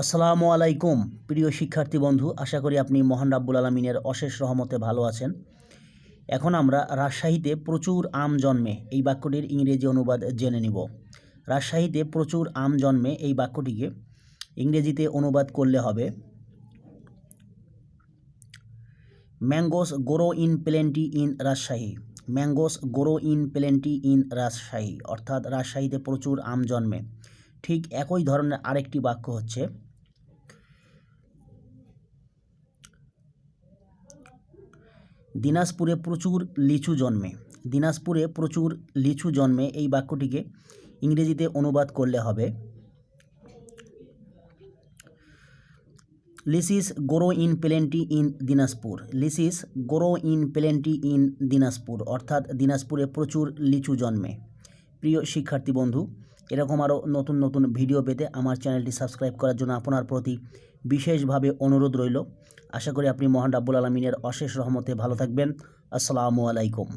আসসালামু আলাইকুম, প্রিয় শিক্ষার্থী বন্ধু। আশা করি আপনি মহান রাব্বুল আলমিনের অশেষ রহমতে ভালো আছেন। এখন আমরা রাজশাহীতে প্রচুর আম জন্মে, এই বাক্যটির ইংরেজি অনুবাদ জেনে নিব। রাজশাহীতে প্রচুর আম জন্মে এই বাক্যটিকে ইংরেজিতে অনুবাদ করলে হবে, mangoes grow in plenty in Rajshahi. Mangoes grow in plenty in Rajshahi. অর্থাৎ রাজশাহীতে প্রচুর আম জন্মে। ঠিক একই ধরনের আরেকটি বাক্য হচ্ছে দিনাজপুরে প্রচুর লিচু জন্মে। দিনাজপুরে প্রচুর লিচু জন্মে এই বাক্যটিকে ইংরেজিতে অনুবাদ করলে হবে। Lychees grow in plenty in Dinajpur lychees grow in plenty in Dinajpur অর্থাৎ দিনাজপুরে প্রচুর লিচু জন্মে। প্রিয় শিক্ষার্থী বন্ধু এরকম আরও নতুন নতুন ভিডিও পেতে আমার চ্যানেলটি সাবস্ক্রাইব করার জন্য আপনার প্রতি বিশেষভাবে অনুরোধ রইল। আশা করি আপনি মহান রাব্বুল আলমিনের অশেষ রহমতে ভালো থাকবেন। আসসালামু আলাইকুম।